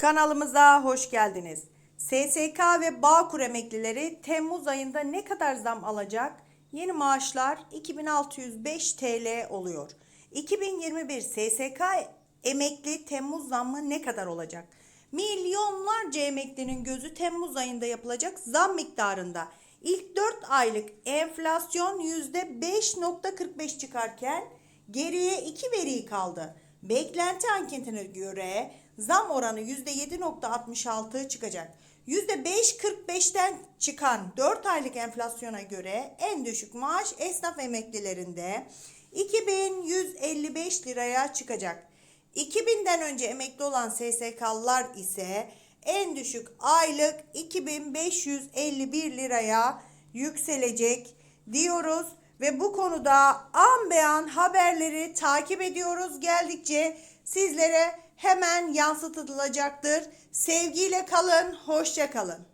Kanalımıza hoş geldiniz. SSK ve Bağkur emeklileri Temmuz ayında ne kadar zam alacak? Yeni maaşlar 2605 TL oluyor. 2021 SSK emekli Temmuz zammı ne kadar olacak? Milyonlarca emeklinin gözü Temmuz ayında yapılacak zam miktarında. İlk 4 aylık enflasyon %5.45 çıkarken geriye 2 veri kaldı. Beklenti anketine göre zam oranı %7.66 çıkacak. %5.45'ten çıkan 4 aylık enflasyona göre en düşük maaş esnaf emeklilerinde 2155 liraya çıkacak. 2000'den önce emekli olan SSK'lılar ise en düşük aylık 2551 liraya yükselecek diyoruz ve bu konuda an be an haberleri takip ediyoruz. Geldikçe sizlere hemen yansıtılacaktır. Sevgiyle kalın, hoşça kalın.